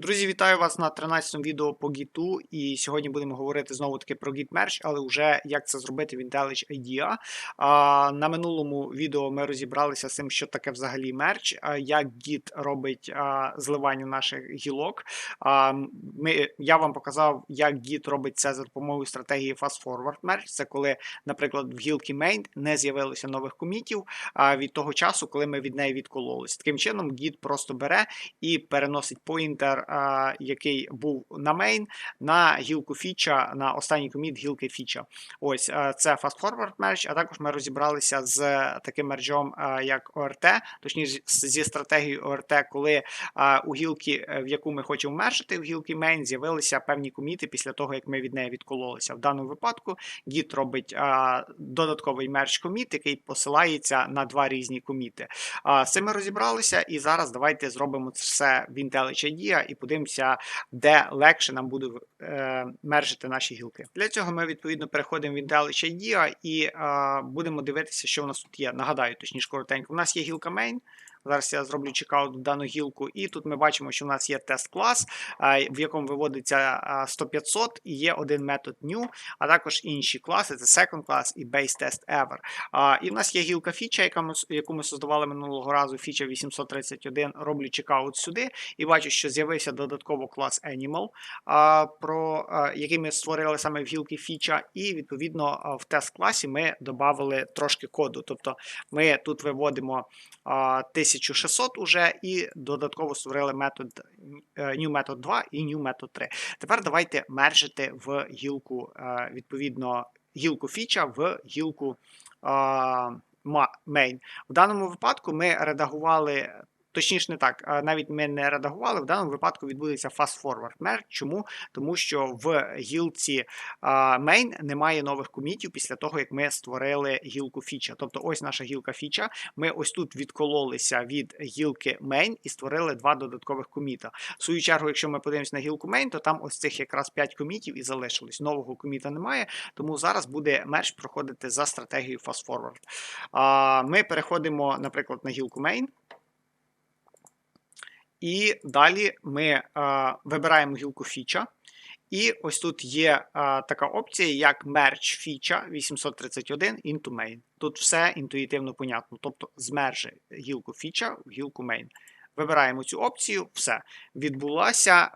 Друзі, вітаю вас на 13-му відео по Git, і сьогодні будемо говорити знову таки про Git Merge, але вже як це зробити в IntelliJ IDEA. А, На минулому відео ми розібралися з тим, що таке взагалі мерч, як Git робить а, зливання наших гілок. А, ми, Я вам показав, як Git робить це за допомогою стратегії Fast Forward Merge. Це коли, наприклад, в гілки main не з'явилося нових комітів а, від того часу, коли ми від неї відкололись. Таким чином, Git просто бере і переносить поінтер який був на main, на гілку фіча, на останній коміт гілки фіча. Ось це Fast Forward Merge, а також ми розібралися з таким мерджом, як ORT, точніше зі стратегією ORT, коли у гілки, е, в яку ми хочемо мержити, в гілки main, з'явилися певні коміти після того, як ми від неї відкололися. В даному випадку Git робить додатковий мерж коміт, який посилається на два різні коміти. З цим ми розібралися, і зараз давайте зробимо це все в IntelliJ IDEA і подивимося, де легше нам буде е, мержити наші гілки. Для цього ми відповідно переходимо в IntelliJ IDEA і е, будемо дивитися, що в нас тут є. Нагадаю, точніше коротенько. У нас є гілка main. Зараз я зроблю чекаут в дану гілку, і тут ми бачимо, що в нас є тест клас, в якому виводиться 100-500 і є один метод new, а також інші класи: це second class і base test ever. І в нас є гілка фіча, яку ми создавали минулого разу. Фіча 831. Роблю чекаут сюди, і бачу, що з'явився додатково клас Animal, про який ми створили саме в гілки фіча, і відповідно в тест класі ми додали трошки коду. Тобто ми тут виводимо 1600 уже і додатково створили метод е, new метод 2 і new метод 3. Тепер давайте мержити в гілку, е, відповідно, гілку фіча в гілку main. В даному випадку ми редагували Точніше, не так, навіть ми не редагували. В даному випадку відбудеться fast forward merge. Чому? Тому що в гілці main немає нових комітів після того, як ми створили гілку фіча. Тобто, ось наша гілка фіча. Ми ось тут відкололися від гілки main і створили два додаткових коміта. В свою чергу, якщо ми подивимося на гілку main, то там ось цих якраз 5 комітів і залишилось. Нового коміта немає, тому зараз буде мерж проходити за стратегією fast forward. Ми переходимо, наприклад, на гілку main. І далі ми а, вибираємо гілку фіча. І ось тут є а, така опція, як Merge фіча 831 into main. Тут все інтуїтивно понятно. Тобто змержи гілку фіча в гілку main. Вибираємо цю опцію, все. Відбулася,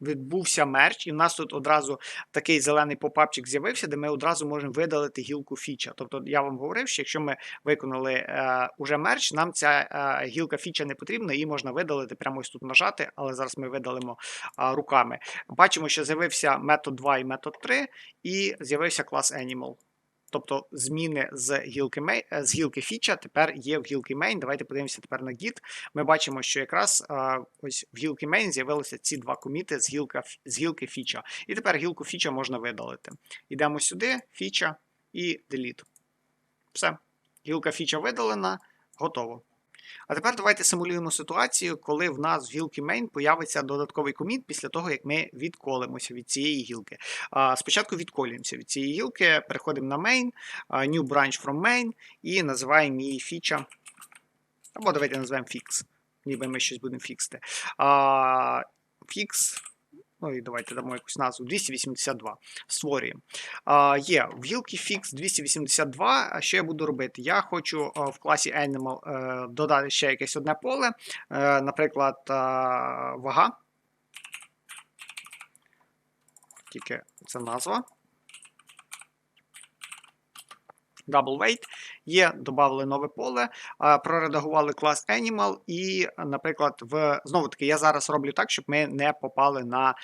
відбувся мерч, і в нас тут одразу такий зелений попапчик з'явився, де ми одразу можемо видалити гілку фіча. Тобто я вам говорив, що якщо ми виконали е, уже мерч, нам ця е, гілка фіча не потрібна, її можна видалити, прямо ось тут нажати, але зараз ми видалимо руками. Бачимо, що з'явився метод 2 і метод 3, і з'явився клас Animal. Тобто зміни з гілки main, е, з гілки фіча тепер є в гілки main. Давайте подивимося тепер на Git. Ми бачимо, що якраз а, ось в гілки main з'явилися ці два коміти з гілка, з гілки фіча. І тепер гілку фіча можна видалити. Йдемо сюди, фіча і delete. Все. Гілка фіча видалена, готово. А тепер давайте симулюємо ситуацію, коли в нас в гілки main появиться додатковий коміт після того, як ми відколимося від цієї гілки. Спочатку відколюємося від цієї гілки, переходимо на main, new branch from main і називаємо її фіча. Або давайте називаємо fix, ніби ми щось будемо фіксити. Fix Ну і давайте дамо якусь назву 282. Створюємо. Є в гілки fix 282. А що я буду робити? Я хочу в класі Animal е, додати ще якесь одне поле, е, наприклад, вага. Тільки це назва double weight, є, додали нове поле, проредагували клас Animal, і, наприклад, в знову таки, я зараз роблю так, щоб ми не попали на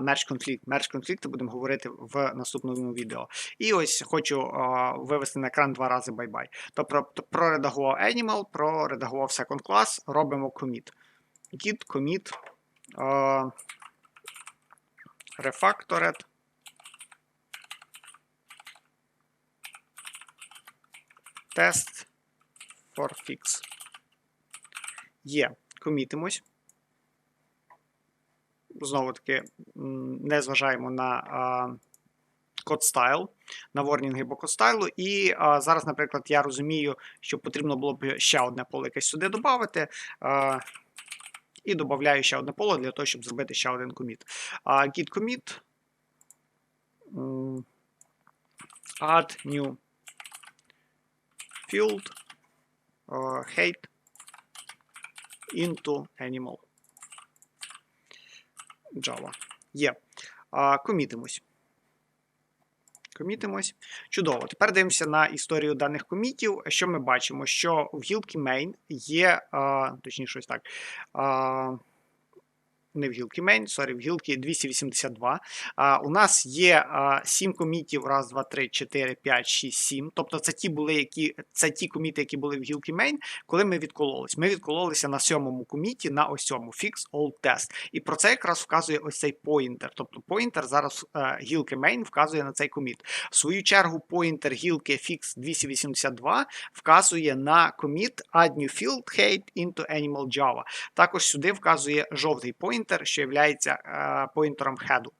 merge conflict. Merge conflict будемо говорити в наступному відео. І ось хочу вивести на екран два рази bye-bye. Тобто проредагував Animal, проредагував second class, робимо commit. Git commit refactored Test for fix. Є. Комітимось. Знову таки, не зважаємо на код стайл, на ворнінги по код стайлу. І а, зараз, наприклад, я розумію, що потрібно було б ще одне поле якесь сюди додати. і додаю ще одне поле для того, щоб зробити ще один коміт. Git commit. Add new field uh, hate into animal. Java. Є. Комітимось. Комітимось. Чудово. Тепер дивимося на історію даних комітів. Що ми бачимо? Що в гілки main є, точніше, ось так. А, не в гілки main, сорі, в гілки 282. А, у нас є а, 7 комітів, раз, два, три, 4, 5, 6, 7. Тобто це ті були, які це ті коміти, які були в гілки main, коли ми відкололись. Ми відкололися на сьомому коміті, на ось цьому fix all test. І про це якраз вказує ось цей поінтер. Тобто поінтер зараз е, гілки main вказує на цей коміт. В свою чергу поінтер гілки fix 282 вказує на коміт add new field hate into animal java. Також сюди вказує жовтий поінтер, що є поінтером хеду.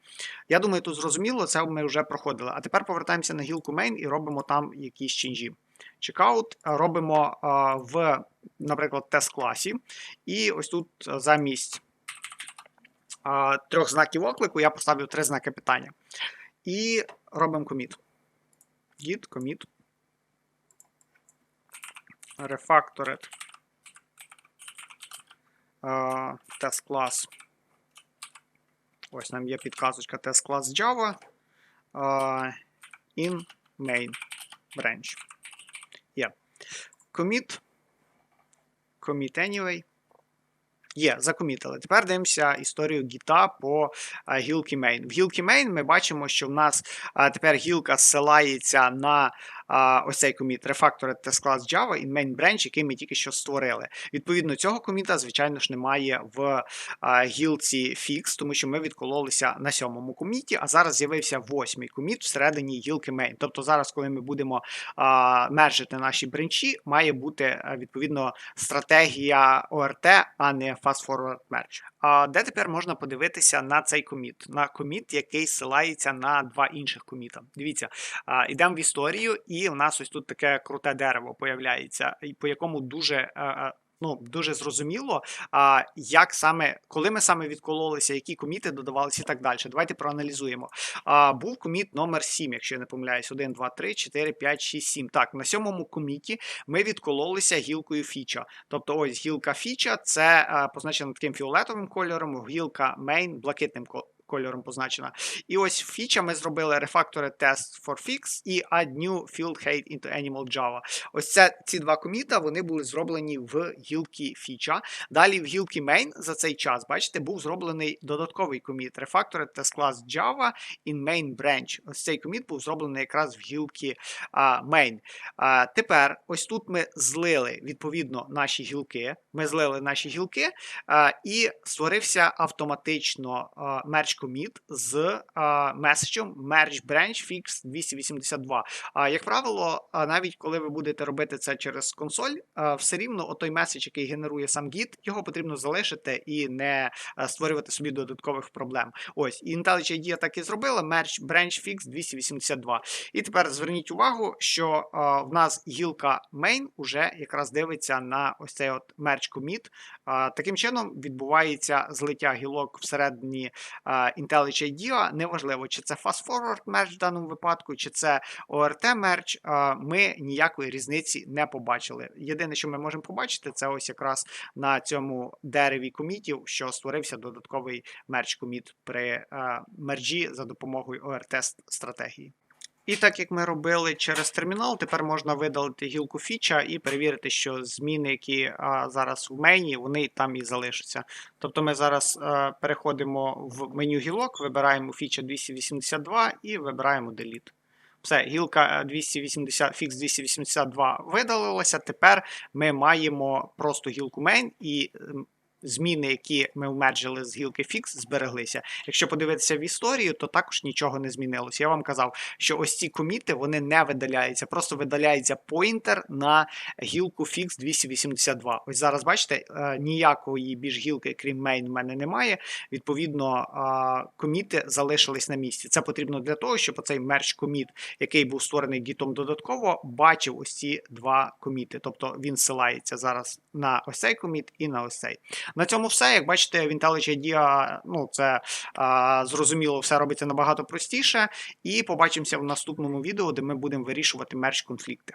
Я думаю, тут зрозуміло, це ми вже проходили. А тепер повертаємося на гілку main і робимо там якісь ченджі. Checkout робимо е, в, наприклад, тест-класі. І ось тут е, замість е, трьох знаків оклику я поставлю три знаки питання. І робимо коміт. Git commit. Refactored. Е, Тест клас. Ось нам є підказочка тест клас Java. е, In main branch. Є. Commit. Commit anyway. Є, закомітили. Тепер дивимося історію гіта по а, гілки main. В гілки main ми бачимо, що в нас а, тепер гілка зсилається на а, ось цей коміт Refactored Test Class Java in main branch, який ми тільки що створили. Відповідно, цього коміта, звичайно ж, немає в а, гілці fix, тому що ми відкололися на сьомому коміті, а зараз з'явився восьмий коміт всередині гілки main. Тобто зараз, коли ми будемо а, мержити наші бренчі, має бути а, відповідно стратегія ORT, а не Fast Forward Merge. А де тепер можна подивитися на цей коміт? На коміт, який ссилається на два інших коміта. Дивіться, а, йдемо в історію, і у нас ось тут таке круте дерево появляється, і по якому дуже. е, е, Ну, дуже зрозуміло, а як саме, коли ми саме відкололися, які коміти додавалися і так далі. Давайте проаналізуємо. А, Був коміт номер 7, якщо я не помиляюсь, 1, 2, 3, 4, 5, 6, 7. Так, на сьомому коміті ми відкололися гілкою фіча. Тобто, ось гілка фіча це а, позначена таким фіолетовим кольором, гілка main блакитним кольором позначена. І ось фіча ми зробили Refactored Test for Fix і Add New Field Hate into Animal Java. Ось це ці два коміта вони були зроблені в гілки фіча. Далі в гілки main за цей час, бачите, був зроблений додатковий коміт Refactored Test Class Java in Main Branch. Ось цей коміт був зроблений якраз в гілки а, main. А, тепер ось тут ми злили відповідно наші гілки. Ми злили наші гілки а, і створився автоматично а, commit з меседжем merge branch fix 282. А, як правило, навіть коли ви будете робити це через консоль, все рівно отой меседж, який генерує сам Git, його потрібно залишити і не створювати собі додаткових проблем. Ось, і IntelliJ IDEA так і зробила merge branch fix 282. І тепер зверніть увагу, що в нас гілка main уже якраз дивиться на ось цей от merge commit. Таким чином відбувається злиття гілок всередині IntelliJ IDEA. Неважливо, чи це fast forward мерч в даному випадку, чи це ORT мерч, ми ніякої різниці не побачили. Єдине, що ми можемо побачити, це ось якраз на цьому дереві комітів, що створився додатковий мерч коміт при мерджі мержі за допомогою ORT стратегії. І так як ми робили через термінал, тепер можна видалити гілку фіча і перевірити, що зміни, які а, зараз в мені, вони там і залишаться. Тобто ми зараз а, переходимо в меню гілок, вибираємо фіча 282 і вибираємо Delete. Все, гілка е, 280, фікс 282 видалилася. Тепер ми маємо просто гілку main і зміни, які ми вмерджили з гілки fix, збереглися. Якщо подивитися в історію, то також нічого не змінилося. Я вам казав, що ось ці коміти вони не видаляються, просто видаляється поінтер на гілку fix 282. Ось зараз бачите, е, ніякої більш гілки, крім main, в мене немає. Відповідно, е, коміти залишились на місці. Це потрібно для того, щоб оцей merge коміт, який був створений гітом додатково, бачив ось ці два коміти. Тобто він ссилається зараз на ось цей коміт і на ось цей. На цьому все. Як бачите, в IntelliJ IDEA, ну це а, зрозуміло, все робиться набагато простіше. І побачимося в наступному відео, де ми будемо вирішувати мерч конфлікти.